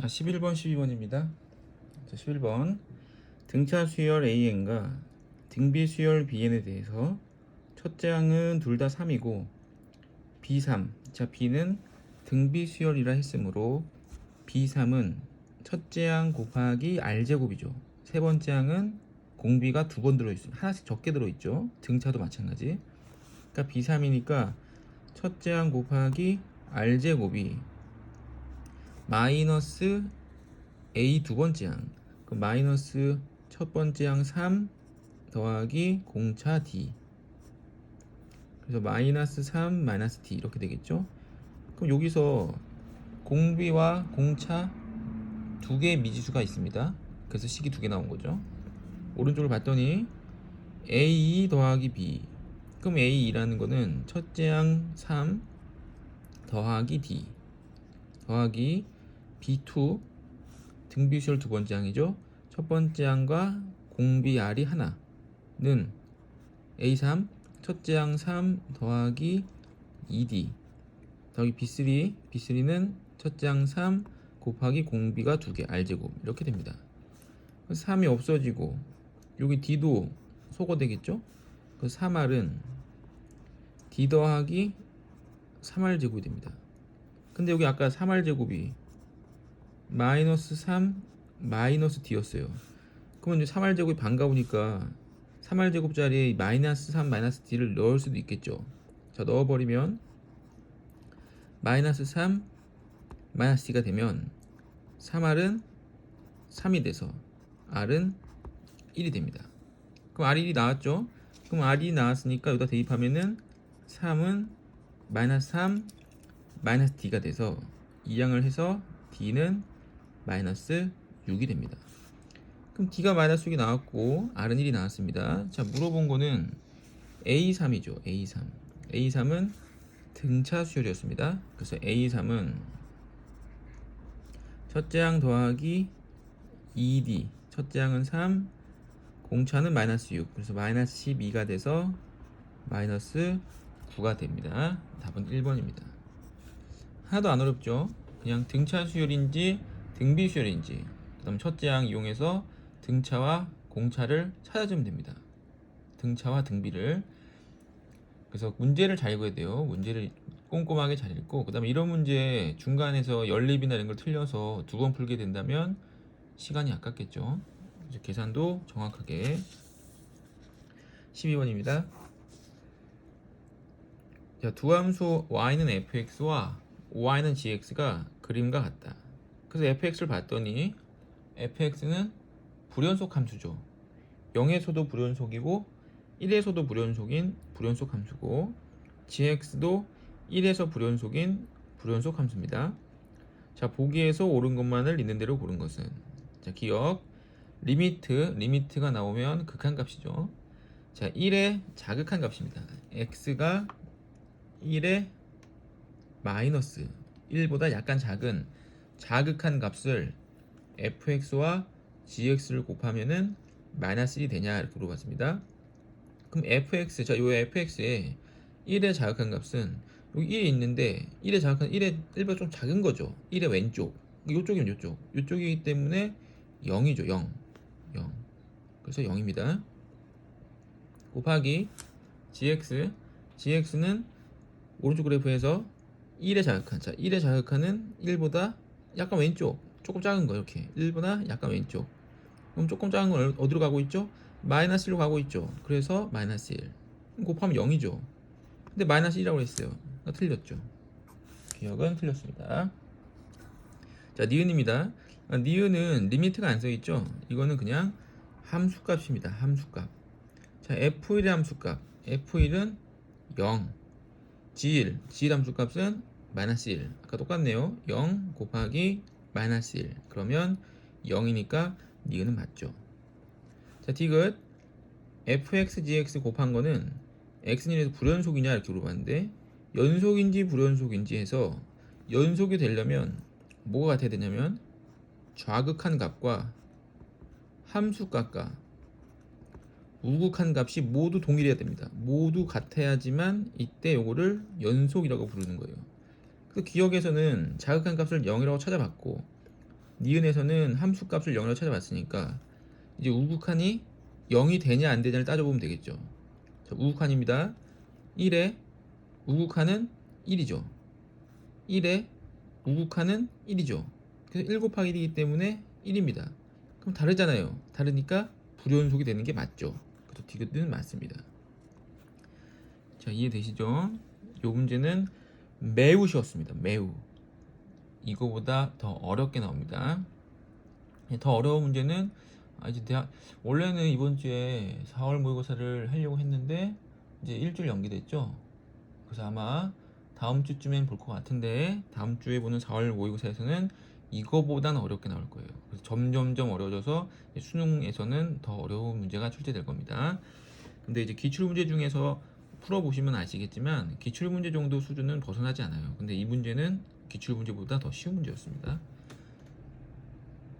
자, 11번, 12번입니다. 자, 11번. 등차 수열 AN과 등비 수열 BN에 대해서 첫째 항은 둘 다 3이고 B3. 자, B는 등비 수열이라 했으므로 B3은 첫째 항 곱하기 R제곱이죠. 세 번째 항은 공비가 두 번 들어있어요. 하나씩 적게 들어있죠. 등차도 마찬가지. 그러니까 B3이니까 첫째 항 곱하기 R제곱이 마이너스 A 두 번째 항. 그 마이너스 첫 번째 항 3 더하기 공차 D. 그래서 마이너스 3 마이너스 D 이렇게 되겠죠. 그럼 여기서 공비와 공차 두 개의 미지수가 있습니다. 그래서 식이 두 개 나온 거죠. 오른쪽을 봤더니 A 더하기 B. 그럼 A2라는 거는 첫째 항 3 더하기 D 더하기 B2 등비수열 두 번째 항이죠. 첫 번째 항과 공비 R이 하나는 A3 첫째 항 3 더하기 2D 더하기 B3 B3는 첫째 항 3 곱하기 공비가 두 개 R제곱 이렇게 됩니다. 3이 없어지고 여기 D도 소거되겠죠? 그 3R은 D 더하기 3R 제곱이 됩니다. 근데 여기 아까 3R 제곱이 마이너스 3 마이너스 D였어요. 그러면 이제 3R 제곱이 반가우니까 3R 제곱 자리에 마이너스 3 마이너스 D를 넣을 수도 있겠죠. 자 넣어버리면 마이너스 3 마이너스 D가 되면 3R은 3이 돼서 R은 1이 됩니다. 그럼 R이 1이 나왔죠? 그럼 R이 나왔으니까 여기다 대입하면은 3은 마이너스 3 마이너스 D가 돼서 이항을 해서 D는 마이너스 6이 됩니다. 그럼 D가 마이너스 6이 나왔고 R은 1이 나왔습니다. 자 물어본 거는 A3이죠. A3. A3은 등차 수열이었습니다. 그래서 A3은 첫째 항 더하기 2D 첫째 항은 3 공차는 마이너스 6 그래서 마이너스 12가 돼서 마이너스 9가 됩니다. 답은 1번입니다. 하나도 안 어렵죠? 그냥 등차 수열인지 등비 수열인지 그다음 첫째 항 이용해서 등차와 공차를 찾아주면 됩니다. 등차와 등비를 그래서 문제를 잘 읽어야 돼요. 문제를 꼼꼼하게 잘 읽고 그다음에 이런 문제 중간에서 연립이나 이런 걸 틀려서 두 번 풀게 된다면 시간이 아깝겠죠. 계산도 정확하게 12번입니다. 자, 두 함수 y는 fx와 y는 gx가 그림과 같다. 그래서 fx를 봤더니 fx는 불연속 함수죠. 0에서도 불연속이고 1에서도 불연속인 불연속 함수고 gx도 1에서 불연속인 불연속 함수입니다. 자, 보기에서 옳은 것만을 있는 대로 고른 것은 자, 기억 리미트 리미트가 나오면 극한값이죠. 자, 1의 자극한 값입니다. x가 1의 마이너스 1보다 약간 작은 자극한 값을 fx와 gx를 곱하면은 마이너스 1이 되냐 이렇게 물어봤습니다. 그럼 fx 자, 요 fx에 1의 자극한 값은 여기 1이 있는데 1의 자극한 1의 1보다 좀 작은 거죠. 1의 왼쪽. 요쪽이면 요쪽. 요쪽이기 때문에 0이죠. 0. 0. 그래서 0입니다. 곱하기 gx gx는 오른쪽 그래프에서 1의 자극한 자 1의 자극한은 1보다 약간 왼쪽 조금 작은 거 이렇게. 1보다 약간 왼쪽. 그럼 조금 작은 건 어디로 가고 있죠? 마이너스 1로 가고 있죠? 그래서 마이너스 1 곱하면 0이죠. 근데 마이너스 1이라고 했어요. 그러니까 틀렸죠. 기억은 틀렸습니다. 자 니은입니다. 아, 니은은 리미트가 안 써있죠? 이거는 그냥 함수값입니다. 함수값. 자 f1의 함수값. F1은 0 G1, G1 함수 값은 마이너스 1 아까 똑같네요. 0 곱하기 마이너스 1 그러면 0이니까 니은은 맞죠? 자 디귿. fx, gx 곱한 거는 x는 1에서 불연속이냐? 이렇게 물어봤는데 연속인지 불연속인지 해서 연속이 되려면 뭐가 같아야 되냐면 좌극한 값과 함수값과 우극한 값이 모두 동일해야 됩니다. 모두 같아야지만 이때 요거를 연속이라고 부르는 거예요. 그래서 기억에서는 자극한 값을 0이라고 찾아봤고 니은에서는 함수 값을 0으로 찾아봤으니까 이제 우극한이 0이 되냐 안 되냐를 따져보면 되겠죠. 자, 우극한입니다. 1에 우극한은 1이죠. 1에 우극한은 1이죠. 그래서 1 곱하기 1이기 때문에 1입니다. 그럼 다르잖아요. 다르니까 불연속이 되는 게 맞죠. 그래서 디귿은 맞습니다. 자, 이해되시죠? 이 문제는 매우 쉬웠습니다. 매우. 이거보다 더 어렵게 나옵니다. 더 어려운 문제는 아, 이제 대학 원래는 이번 주에 4월 모의고사를 하려고 했는데 이제 일주일 연기됐죠. 그래서 아마 다음 주쯤엔 볼 것 같은데 다음 주에 보는 4월 모의고사에서는 이거보다는 어렵게 나올 거예요. 그래서 점점점 어려워져서 수능에서는 더 어려운 문제가 출제될 겁니다. 근데 이제 기출 문제 중에서 풀어보시면 아시겠지만 기출 문제 정도 수준은 벗어나지 않아요. 근데 이 문제는 기출 문제보다 더 쉬운 문제였습니다.